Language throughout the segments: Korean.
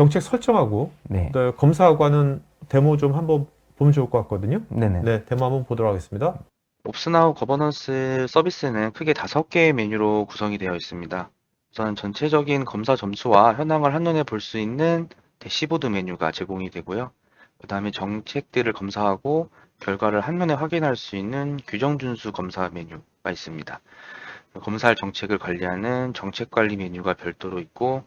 정책 설정하고 네. 네, 검사하고 하는 데모 좀 한번 보면 좋을 것 같거든요. 네네. 네, 데모 한번 보도록 하겠습니다. 옵스나우 거버넌스 서비스는 크게 다섯 개의 메뉴로 구성이 되어 있습니다. 우선 전체적인 검사 점수와 현황을 한눈에 볼 수 있는 대시보드 메뉴가 제공이 되고요. 그 다음에 정책들을 검사하고 결과를 한눈에 확인할 수 있는 규정 준수 검사 메뉴가 있습니다. 검사할 정책을 관리하는 정책 관리 메뉴가 별도로 있고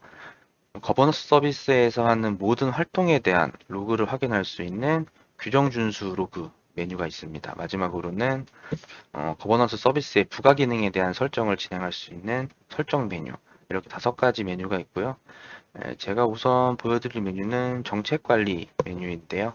거버넌스 서비스에서 하는 모든 활동에 대한 로그를 확인할 수 있는 규정 준수 로그 메뉴가 있습니다. 마지막으로는 어, 거버넌스 서비스의 부가 기능에 대한 설정을 진행할 수 있는 설정 메뉴 이렇게 다섯 가지 메뉴가 있고요. 에, 제가 우선 보여드릴 메뉴는 정책 관리 메뉴인데요.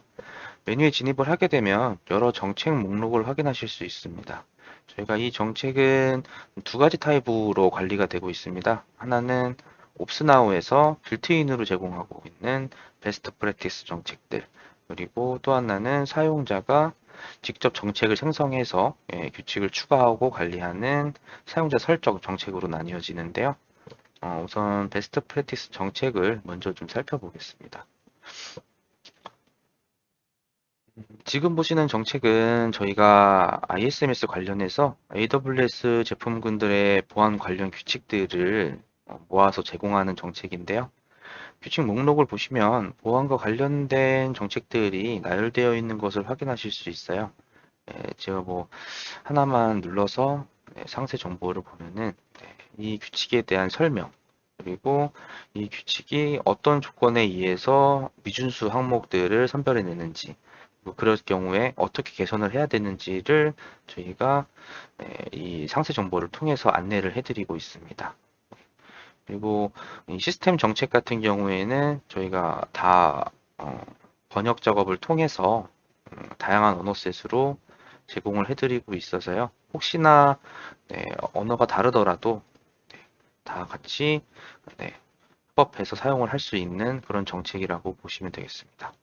메뉴에 진입을 하게 되면 여러 정책 목록을 확인하실 수 있습니다. 저희가 이 정책은 두 가지 타입으로 관리가 되고 있습니다. 하나는 옵스나우에서 빌트인으로 제공하고 있는 베스트 프랙티스 정책들 그리고 또 하나는 사용자가 직접 정책을 생성해서 예, 규칙을 추가하고 관리하는 사용자 설정 정책으로 나뉘어지는데요. 어, 우선 베스트 프랙티스 정책을 먼저 좀 살펴보겠습니다. 음, 지금 보시는 정책은 저희가 ISMS 관련해서 AWS 제품군들의 보안 관련 규칙들을 어, 모아서 제공하는 정책인데요. 규칙 목록을 보시면 보안과 관련된 정책들이 나열되어 있는 것을 확인하실 수 있어요. 예, 제가 뭐 하나만 눌러서 네, 상세 정보를 보면은 네, 이 규칙에 대한 설명 그리고 이 규칙이 어떤 조건에 의해서 미준수 항목들을 선별해내는지 뭐 그럴 경우에 어떻게 개선을 해야 되는지를 저희가 예, 이 상세 정보를 통해서 안내를 해드리고 있습니다. 그리고 이 시스템 정책 같은 경우에는 저희가 다 어, 번역 작업을 통해서 음, 다양한 언어셋으로 제공을 해드리고 있어서요. 혹시나 네, 언어가 다르더라도 네, 다 같이 네, 합법해서 사용을 할 수 있는 그런 정책이라고 보시면 되겠습니다.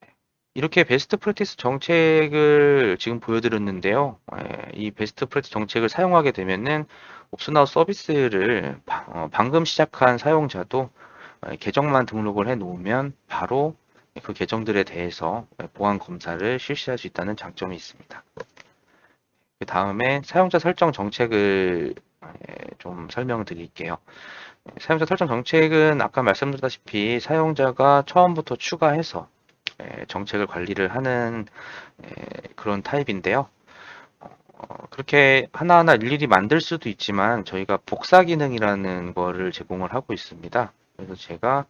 네, 이렇게 베스트 프랙티스 정책을 지금 보여드렸는데요. 예, 이 베스트 프랙티스 정책을 사용하게 되면은 옵스나우 서비스를 바- 어, 방금 시작한 사용자도 어, 계정만 등록을 해 놓으면 바로 그 계정들에 대해서 보안 검사를 실시할 수 있다는 장점이 있습니다. 그 다음에 사용자 설정 정책을 예, 좀 설명드릴게요. 사용자 설정 정책은 아까 말씀드렸다시피 사용자가 처음부터 추가해서 예, 정책을 관리를 하는 예, 그런 타입인데요. 어, 그렇게 하나하나 일일이 만들 수도 있지만 저희가 복사 기능이라는 거를 제공을 하고 있습니다. 그래서 제가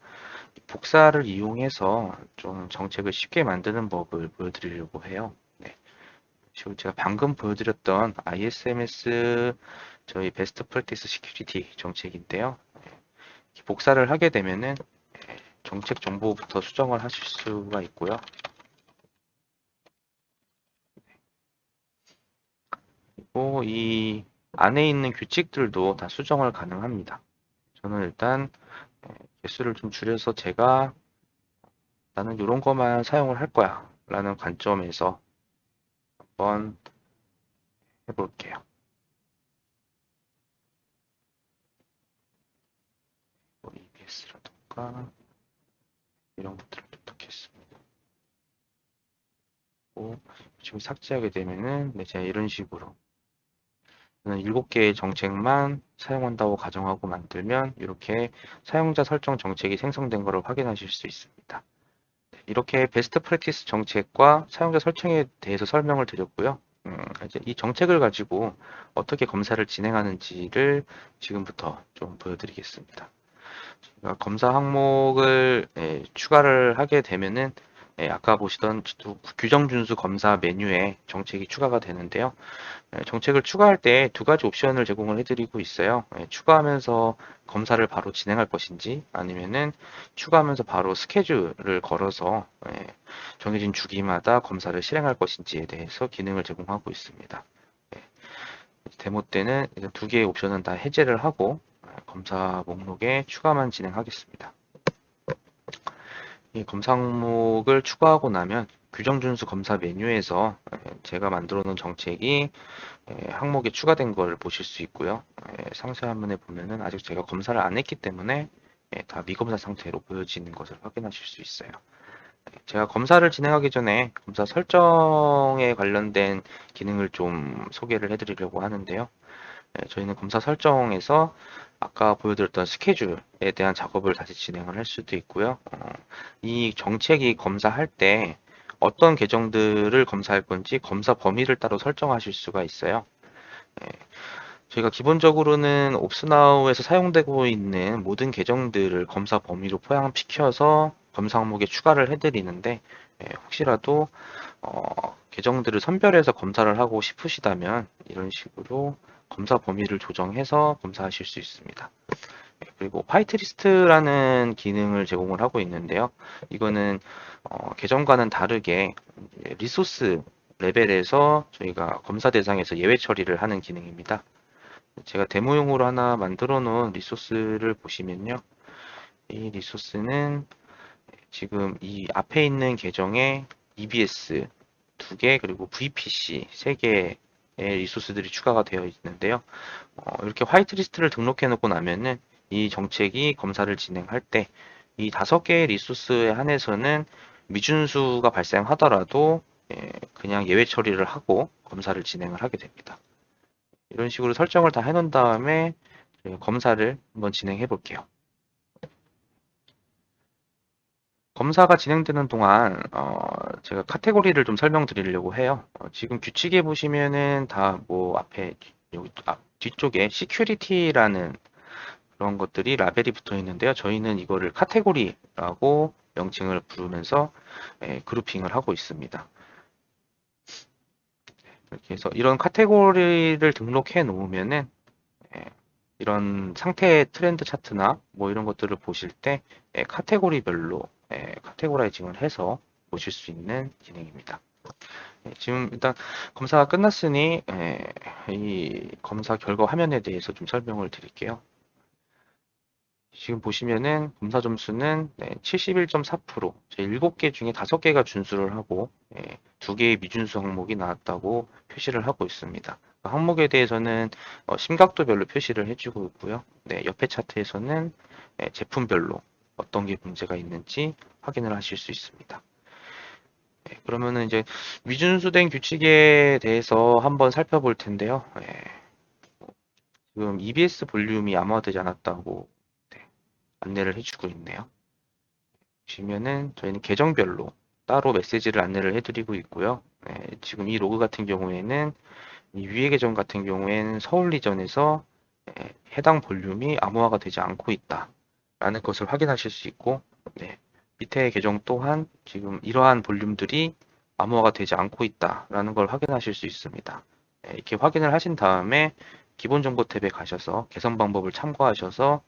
이 복사를 이용해서 좀 정책을 쉽게 만드는 법을 보여드리려고 해요. 네. 지금 제가 방금 보여드렸던 ISMS 저희 베스트 프랙티스 시큐리티 정책인데요. 네. 복사를 하게 되면은 네, 정책 정보부터 수정을 하실 수가 있고요. 그리고 이 안에 있는 규칙들도 다 수정을 가능합니다. 저는 일단 예, 개수를 좀 줄여서 제가 나는 이런 것만 사용을 할 거야 라는 관점에서 한번 해볼게요. 뭐 EBS라던가 이런 것들을. 그리고 지금 삭제하게 되면은 네, 제가 이런 식으로 저는 7개의 정책만 사용한다고 가정하고 만들면 이렇게 사용자 설정 정책이 생성된 것을 확인하실 수 있습니다. 네, 이렇게 베스트 프랙티스 정책과 사용자 설정에 대해서 설명을 드렸고요. 음, 이제 이 정책을 가지고 어떻게 검사를 진행하는지를 지금부터 좀 보여드리겠습니다. 검사 항목을 예, 추가를 하게 되면은 예, 아까 보시던 두- 규정 준수 검사 메뉴에 정책이 추가가 되는데요. 예, 정책을 추가할 때 두 가지 옵션을 제공을 해드리고 있어요. 예, 추가하면서 검사를 바로 진행할 것인지 아니면은 추가하면서 바로 스케줄을 걸어서 예, 정해진 주기마다 검사를 실행할 것인지에 대해서 기능을 제공하고 있습니다. 예, 데모 때는 두 개의 옵션은 다 해제를 하고 예, 검사 목록에 추가만 진행하겠습니다. 이 검사 항목을 추가하고 나면 규정 준수 검사 메뉴에서 예, 제가 만들어 놓은 정책이 예, 항목에 추가된 걸 보실 수 있고요. 예, 상세 화면에 보면은 아직 제가 검사를 안 했기 때문에 예, 다 미검사 상태로 보여지는 것을 확인하실 수 있어요. 예, 제가 검사를 진행하기 전에 검사 설정에 관련된 기능을 좀 소개를 해드리려고 하는데요. 예, 저희는 검사 설정에서 아까 보여드렸던 스케줄에 대한 작업을 다시 진행을 할 수도 있고요. 어, 이 정책이 검사할 때 어떤 계정들을 검사할 건지 검사 범위를 따로 설정하실 수가 있어요. 예, 저희가 기본적으로는 옵스나우에서 사용되고 있는 모든 계정들을 검사 범위로 포함시켜서 검사 항목에 추가를 해드리는데 예, 혹시라도 어, 계정들을 선별해서 검사를 하고 싶으시다면 이런 식으로 검사 범위를 조정해서 검사하실 수 있습니다. 예, 그리고 화이트리스트라는 기능을 제공을 하고 있는데요. 이거는 어, 계정과는 다르게 리소스 레벨에서 저희가 검사 대상에서 예외 처리를 하는 기능입니다. 제가 데모용으로 하나 만들어 놓은 리소스를 보시면요. 이 리소스는 지금 이 앞에 있는 계정에 EBS 두개 그리고 VPC 세 개의 리소스들이 추가가 되어 있는데요. 어, 이렇게 화이트리스트를 등록해 놓고 나면은 이 정책이 검사를 진행할 때 이 다섯 개의 리소스에 한해서는 미준수가 발생하더라도 예, 그냥 예외 처리를 하고 검사를 진행을 하게 됩니다. 이런 식으로 설정을 다 해놓은 다음에 검사를 한번 진행해 볼게요. 검사가 진행되는 동안 어, 제가 카테고리를 좀 설명드리려고 해요. 어, 지금 규칙에 보시면은 다 뭐 앞에 여기 앞 뒤쪽에 시큐리티라는 그런 것들이 라벨이 붙어 있는데요. 저희는 이거를 카테고리라고 명칭을 부르면서 예, 그룹핑을 하고 있습니다. 이렇게 해서 이런 카테고리를 등록해 놓으면은 예, 이런 상태 트렌드 차트나 뭐 이런 것들을 보실 때 예, 카테고리별로 예, 카테고라이징을 해서 보실 수 있는 기능입니다. 예, 지금 일단 검사가 끝났으니 예, 이 검사 결과 화면에 대해서 좀 설명을 드릴게요. 지금 보시면은 검사 점수는 71.4%, 제 7개 중에 5개가 준수를 하고 예, 2개의 미준수 항목이 나왔다고 표시를 하고 있습니다. 그 항목에 대해서는 어, 심각도별로 표시를 해주고 있고요. 네, 옆에 차트에서는 예, 제품별로 어떤 게 문제가 있는지 확인을 하실 수 있습니다. 예, 그러면은 이제 미준수된 규칙에 대해서 한번 살펴볼 텐데요. 예, 지금 EBS 볼륨이 암호화되지 않았다고 네, 안내를 해주고 있네요. 보시면은 저희는 계정별로 따로 메시지를 안내를 해드리고 있고요. 예, 지금 이 로그 같은 경우에는 이 위의 계정 같은 경우에는 서울 리전에서 예, 해당 볼륨이 암호화가 되지 않고 있다라는 것을 확인하실 수 있고 네, 밑에 계정 또한 지금 이러한 볼륨들이 암호화가 되지 않고 있다라는 걸 확인하실 수 있습니다. 예, 이렇게 확인을 하신 다음에 기본 정보 탭에 가셔서 개선 방법을 참고하셔서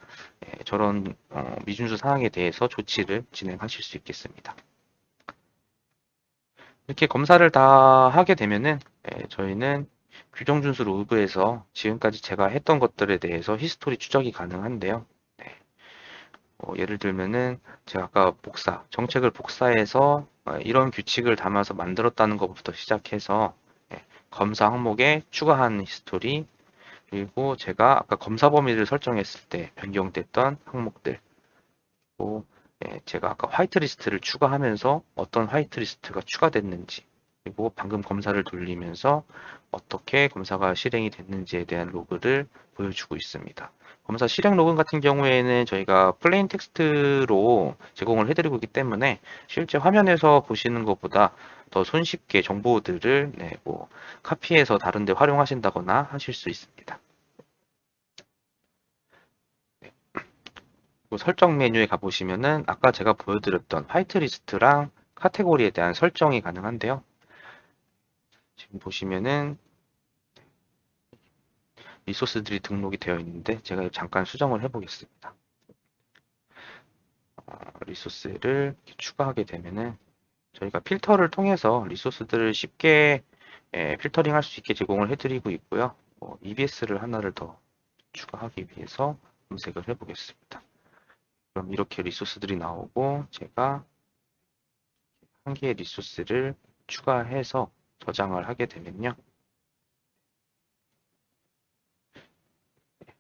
예, 저런 어, 미준수 사항에 대해서 조치를 진행하실 수 있겠습니다. 이렇게 검사를 다 하게 되면은 예, 저희는 규정 준수 로그에서 지금까지 제가 했던 것들에 대해서 히스토리 추적이 가능한데요. 네. 어, 예를 들면은 제가 아까 복사, 정책을 복사해서 어, 이런 규칙을 담아서 만들었다는 것부터 시작해서 예, 검사 항목에 추가한 히스토리 그리고 제가 아까 검사 범위를 설정했을 때 변경됐던 항목들 그리고 예, 제가 아까 화이트리스트를 추가하면서 어떤 화이트리스트가 추가됐는지 그리고 방금 검사를 돌리면서 어떻게 검사가 실행이 됐는지에 대한 로그를 보여주고 있습니다. 검사 실행 로그 같은 경우에는 저희가 플레인 텍스트로 제공을 해드리고 있기 때문에 실제 화면에서 보시는 것보다 더 손쉽게 정보들을 네, 뭐 카피해서 다른 데 활용하신다거나 하실 수 있습니다. 네. 그리고 설정 메뉴에 가보시면은 아까 제가 보여드렸던 화이트리스트랑 카테고리에 대한 설정이 가능한데요. 지금 보시면은 리소스들이 등록이 되어 있는데 제가 잠깐 수정을 해 보겠습니다. 어, 리소스를 추가하게 되면은 저희가 필터를 통해서 리소스들을 쉽게 예, 필터링 할 수 있게 제공을 해드리고 있고요. 뭐 EBS를 하나를 더 추가하기 위해서 검색을 해 보겠습니다. 그럼 이렇게 리소스들이 나오고 제가 한 개의 리소스를 추가해서 저장을 하게 되면요.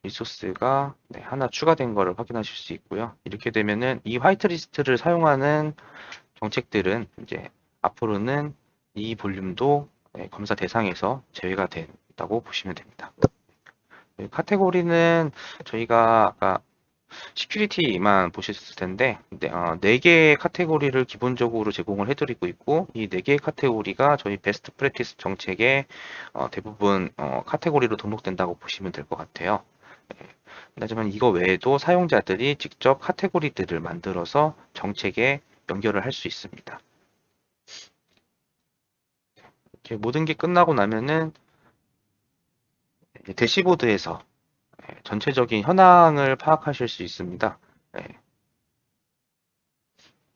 리소스가 네, 하나 추가된 거를 확인하실 수 있고요. 이렇게 되면은 이 화이트리스트를 사용하는 정책들은 이제 앞으로는 이 볼륨도 네, 검사 대상에서 제외가 된다고 보시면 됩니다. 네, 카테고리는 저희가 아까 시큐리티만 보셨을 텐데 네, 어, 4개의 카테고리를 기본적으로 제공을 해드리고 있고 이 4개의 카테고리가 저희 베스트 프랙티스 정책의 어, 대부분 어, 카테고리로 등록된다고 보시면 될 것 같아요. 예, 하지만 이거 외에도 사용자들이 직접 카테고리들을 만들어서 정책에 연결을 할 수 있습니다. 모든 게 끝나고 나면은 대시보드에서 예, 전체적인 현황을 파악하실 수 있습니다. 예.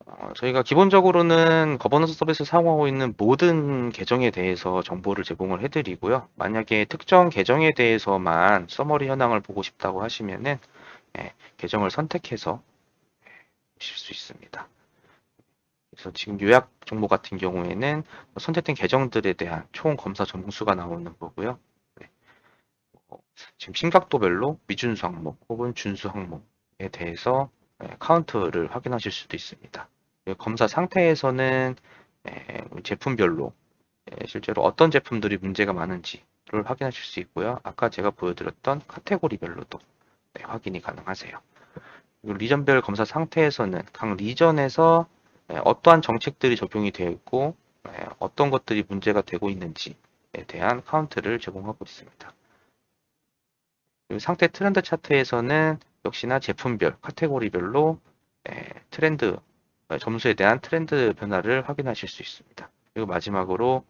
어, 저희가 기본적으로는 거버넌스 서비스를 사용하고 있는 모든 계정에 대해서 정보를 제공을 해드리고요. 만약에 특정 계정에 대해서만 서머리 현황을 보고 싶다고 하시면은 예, 계정을 선택해서 예, 보실 수 있습니다. 그래서 지금 요약 정보 같은 경우에는 선택된 계정들에 대한 총 검사 점수가 나오는 거고요. 지금 심각도별로 미준수 항목 혹은 준수 항목에 대해서 예, 카운트를 확인하실 수도 있습니다. 예, 검사 상태에서는 예, 제품별로 예, 실제로 어떤 제품들이 문제가 많은지를 확인하실 수 있고요. 아까 제가 보여드렸던 카테고리별로도 네, 확인이 가능하세요. 리전별 검사 상태에서는 각 리전에서 예, 어떠한 정책들이 적용이 되어 있고 예, 어떤 것들이 문제가 되고 있는지에 대한 카운트를 제공하고 있습니다. 그리고 상태 트렌드 차트에서는 역시나 제품별, 카테고리별로 예, 트렌드 어, 점수에 대한 트렌드 변화를 확인하실 수 있습니다. 그리고 마지막으로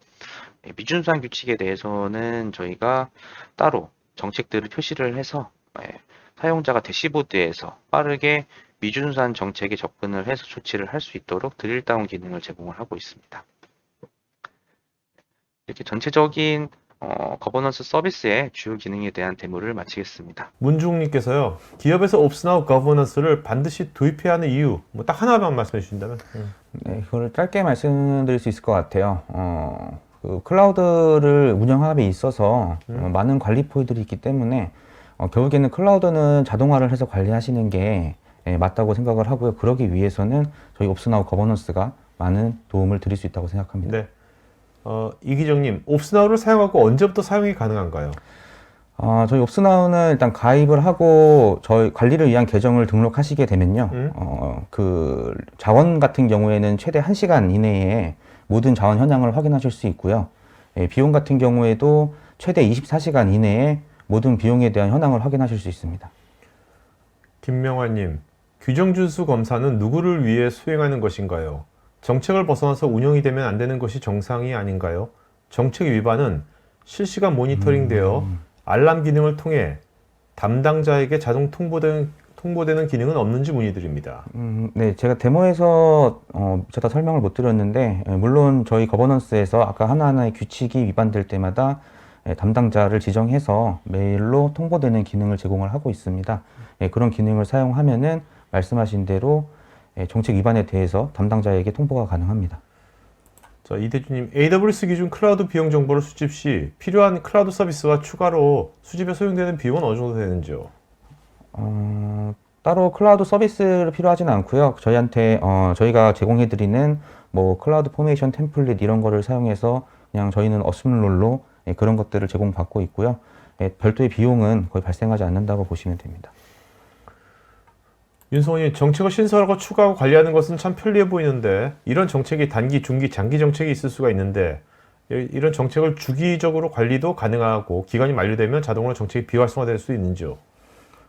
예, 미준수한 규칙에 대해서는 저희가 따로 정책들을 표시를 해서 예, 사용자가 대시보드에서 빠르게 미준수한 정책에 접근을 해서 조치를 할 수 있도록 드릴다운 기능을 제공을 하고 있습니다. 이렇게 전체적인 어, 거버넌스 서비스의 주요 기능에 대한 데모를 마치겠습니다. 문중님께서요. 기업에서 옵스나우 거버넌스를 반드시 도입해야 하는 이유 뭐 딱 하나만 말씀해 주신다면. 음. 네, 그걸 짧게 말씀드릴 수 있을 것 같아요. 어, 그 클라우드를 운영함에 있어서 어, 많은 관리 포인트들이 있기 때문에 어, 결국에는 클라우드는 자동화를 해서 관리하시는 게 예, 맞다고 생각을 하고요. 그러기 위해서는 저희 옵스나우 거버넌스가 많은 도움을 드릴 수 있다고 생각합니다. 네. 어, 이기정님, 옵스나우를 사용하고 언제부터 사용이 가능한가요? 어, 저희 옵스나우는 일단 가입을 하고 저희 관리를 위한 계정을 등록하시게 되면요. 음. 어, 그 자원 같은 경우에는 최대 1시간 이내에 모든 자원 현황을 확인하실 수 있고요. 예, 비용 같은 경우에도 최대 24시간 이내에 모든 비용에 대한 현황을 확인하실 수 있습니다. 김명환님, 규정 준수 검사는 누구를 위해 수행하는 것인가요? 정책을 벗어나서 운영이 되면 안 되는 것이 정상이 아닌가요? 정책 위반은 실시간 모니터링되어 알람 기능을 통해 담당자에게 자동 통보되는, 통보되는 기능은 없는지 문의드립니다. 음, 네, 제가 데모에서 어, 제가 설명을 못 드렸는데 예, 물론 저희 거버넌스에서 아까 하나하나의 규칙이 위반될 때마다 예, 담당자를 지정해서 메일로 통보되는 기능을 제공을 하고 있습니다. 예, 그런 기능을 사용하면은 말씀하신 대로 예, 정책 위반에 대해서 담당자에게 통보가 가능합니다. 자, 이대주님, AWS 기준 클라우드 비용 정보를 수집 시 필요한 클라우드 서비스와 추가로 수집에 소요되는 비용은 어느 정도 되는지요? 어, 따로 클라우드 서비스를 필요하지는 않고요. 저희한테 어, 저희가 제공해드리는 뭐 클라우드 포메이션 템플릿 이런 거를 사용해서 그냥 저희는 어스물롤로 예, 그런 것들을 제공받고 있고요. 예, 별도의 비용은 거의 발생하지 않는다고 보시면 됩니다. 윤성원이 정책을 신설하고 추가하고 관리하는 것은 참 편리해 보이는데 이런 정책이 단기, 중기, 장기 정책이 있을 수가 있는데 이- 이런 정책을 주기적으로 관리도 가능하고 기간이 만료되면 자동으로 정책이 비활성화될 수 있는지요?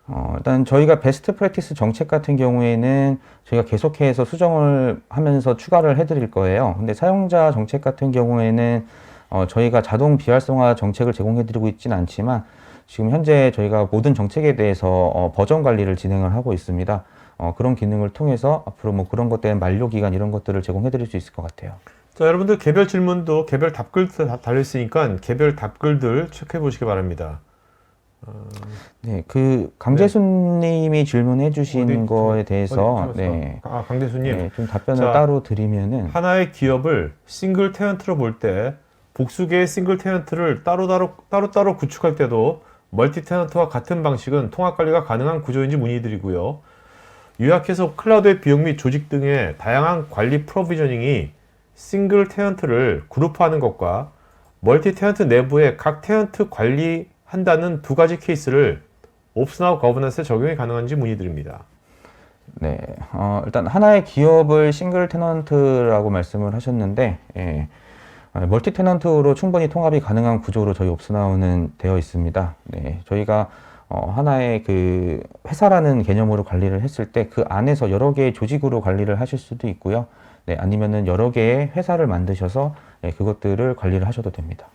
어, 일단 저희가 베스트 프랙티스 정책 같은 경우에는 저희가 계속해서 수정을 하면서 추가를 해드릴 거예요. 근데 사용자 정책 같은 경우에는 어, 저희가 자동 비활성화 정책을 제공해드리고 있지는 않지만 지금 현재 저희가 모든 정책에 대해서 어, 버전 관리를 진행을 하고 있습니다. 어, 그런 기능을 통해서 앞으로 뭐 그런 것 때문에 만료 기간 이런 것들을 제공해 드릴 수 있을 것 같아요. 자, 여러분들 개별 질문도 개별 답글 다 달려 있으니까 개별 답글들 체크해 보시기 바랍니다. 네, 그 강재순님이 질문해주신 어디, 거에 대해서? 네, 아, 강대수님. 네, 좀 답변을 자, 따로 드리면은 하나의 기업을 싱글 테넌트로 볼 때 복수 개의 싱글 테넌트를 따로 따로 따로 따로 구축할 때도 멀티 테넌트와 같은 방식은 통합 관리가 가능한 구조인지 문의드리고요. 요약해서 클라우드의 비용 및 조직 등의 다양한 관리 프로비저닝이 싱글 테넌트를 그룹화하는 것과 멀티 테넌트 내부의 각 테넌트 관리한다는 두 가지 케이스를 옵스나우 거버넌스에 적용이 가능한지 문의드립니다. 네, 어, 일단 하나의 기업을 싱글 테넌트라고 말씀을 하셨는데, 예, 아, 멀티 테넌트로 충분히 통합이 가능한 구조로 저희 옵스나우는 되어 있습니다. 네, 저희가 어, 하나의 그 회사라는 개념으로 관리를 했을 때 그 안에서 여러 개의 조직으로 관리를 하실 수도 있고요. 네, 아니면은 여러 개의 회사를 만드셔서 예, 그것들을 관리를 하셔도 됩니다.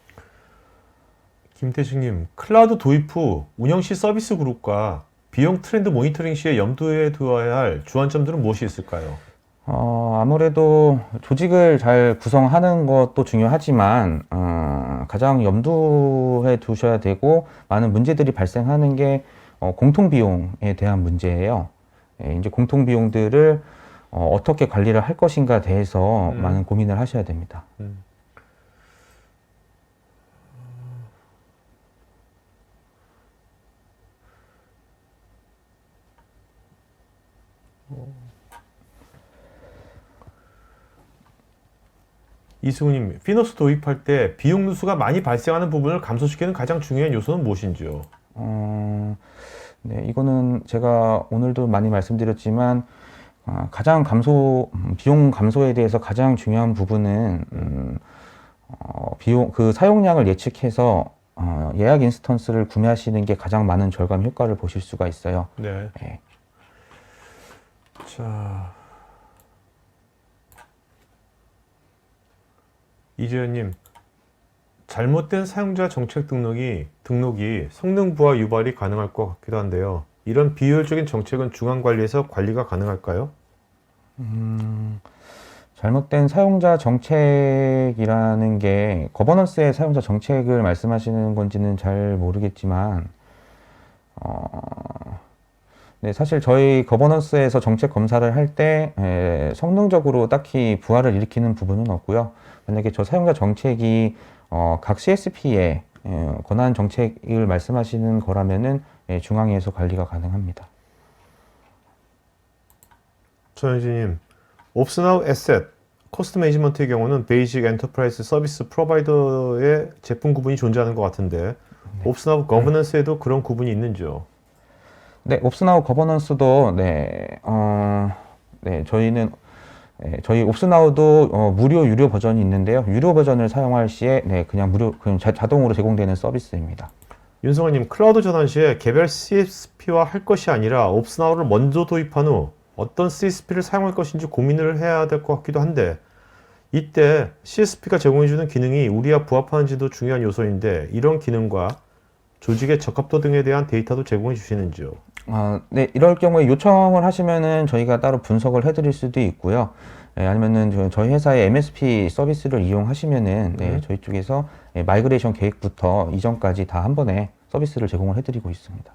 김태식님, 클라우드 도입 후 운영 시 서비스 그룹과 비용 트렌드 모니터링 시에 염두에 두어야 할 주안점들은 무엇이 있을까요? 어, 아무래도 조직을 잘 구성하는 것도 중요하지만, 어, 가장 염두에 두셔야 되고, 많은 문제들이 발생하는 게, 어, 공통 비용에 대한 문제예요. 예, 이제 공통 비용들을, 어, 어떻게 관리를 할 것인가에 대해서 음. 많은 고민을 하셔야 됩니다. 이승우님, 피노스 도입할 때 비용 누수가 많이 발생하는 부분을 감소시키는 가장 중요한 요소는 무엇인지요? 어, 네, 이거는 제가 오늘도 많이 말씀드렸지만, 아, 가장 감소, 음, 비용 감소에 대해서 가장 중요한 부분은, 음, 어, 비용, 그 사용량을 예측해서, 어, 예약 인스턴스를 구매하시는 게 가장 많은 절감 효과를 보실 수가 있어요. 네. 네. 자. 이재현님, 잘못된 사용자 정책 등록이, 등록이 성능 부하 유발이 가능할 것 같기도 한데요. 이런 비효율적인 정책은 중앙 관리에서 관리가 가능할까요? 잘못된 사용자 정책이라는 게 거버넌스의 사용자 정책을 말씀하시는 건지는 잘 모르겠지만, 어, 네, 사실 저희 거버넌스에서 정책 검사를 할 때 성능적으로 딱히 부하를 일으키는 부분은 없고요. 만약에 저 사용자 정책이 어, 각 CSP에 권한 정책을 말씀하시는 거라면은 예, 중앙에서 관리가 가능합니다. 전현진님, 옵스나우 에셋, 코스트 매니지먼트의 경우는 베이직 엔터프라이즈 서비스 프로바이더의 제품 구분이 존재하는 것 같은데, 옵스나우 거버넌스에도 그런 구분이 있는지요? 네, 옵스나우 거버넌스도 네, 어, 네, 저희는 네, 저희 옵스나우도 어, 무료 유료 버전이 있는데요. 유료 버전을 사용할 시에 네, 그냥 무료 그냥 자, 자동으로 제공되는 서비스입니다. 윤성환님, 클라우드 전환 시에 개별 CSP화 할 것이 아니라 옵스나우를 먼저 도입한 후 어떤 CSP를 사용할 것인지 고민을 해야 될 것 같기도 한데 이때 CSP가 제공해주는 기능이 우리와 부합하는지도 중요한 요소인데 이런 기능과 조직의 적합도 등에 대한 데이터도 제공해 주시는지요? 어, 네, 이럴 경우에 요청을 하시면은 저희가 따로 분석을 해드릴 수도 있고요. 네, 아니면은 저- 저희 회사의 MSP 서비스를 이용하시면은 네, 네. 저희 쪽에서 예, 마이그레이션 계획부터 이전까지 다 한 번에 서비스를 제공을 해드리고 있습니다.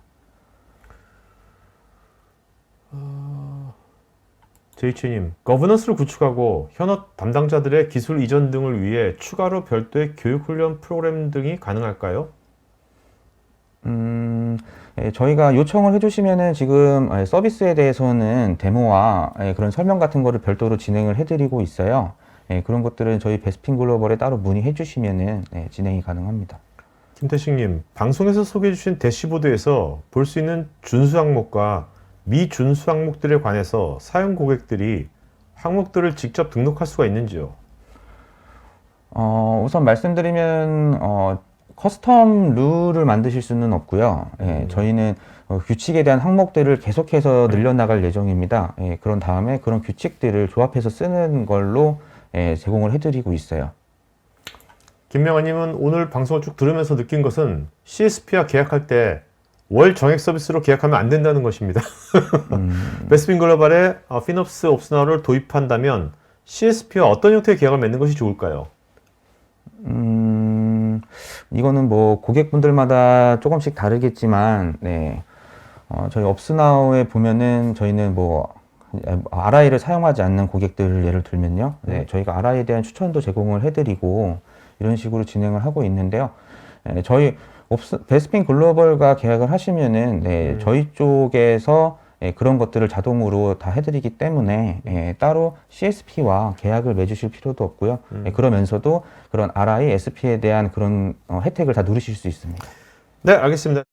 제이치님, 거버넌스를 구축하고 현업 담당자들의 기술 이전 등을 위해 추가로 별도의 교육 훈련 프로그램 등이 가능할까요? 음, 예, 저희가 요청을 해주시면은 지금 예, 서비스에 대해서는 데모와 예, 그런 설명 같은 거를 별도로 진행을 해드리고 있어요. 예, 그런 것들은 저희 베스핀 글로벌에 따로 문의해 주시면은 예, 진행이 가능합니다. 김태식님, 방송에서 소개해 주신 대시보드에서 볼 수 있는 준수 항목과 미준수 항목들에 관해서 사용 고객들이 항목들을 직접 등록할 수가 있는지요? 어, 우선 말씀드리면 어, 커스텀 룰을 만드실 수는 없고요. 예, 저희는 어, 규칙에 대한 항목들을 계속해서 늘려나갈 예정입니다. 예, 그런 다음에 그런 규칙들을 조합해서 쓰는 걸로 예, 제공을 해드리고 있어요. 김명아님은 오늘 방송을 쭉 들으면서 느낀 것은 CSP와 계약할 때 월 정액 서비스로 계약하면 안 된다는 것입니다. 음, 베스핀 글로벌에 어, 피놉스 옵스나우를 도입한다면 CSP와 어떤 형태의 계약을 맺는 것이 좋을까요? 음, 이거는 뭐 고객분들마다 조금씩 다르겠지만, 네. 어, 저희 업스나우에 보면은 저희는 뭐 RI를 사용하지 않는 고객들을 예를 들면요. 네, 저희가 RI에 대한 추천도 제공을 해드리고 이런 식으로 진행을 하고 있는데요. 예, 저희 없- 베스핀 글로벌과 계약을 하시면은 네, 음. 저희 쪽에서 예, 그런 것들을 자동으로 다 해드리기 때문에 예, 따로 CSP와 계약을 맺으실 필요도 없고요. 음. 예, 그러면서도 그런 RI, SP에 대한 그런 어, 혜택을 다 누리실 수 있습니다. 네, 알겠습니다.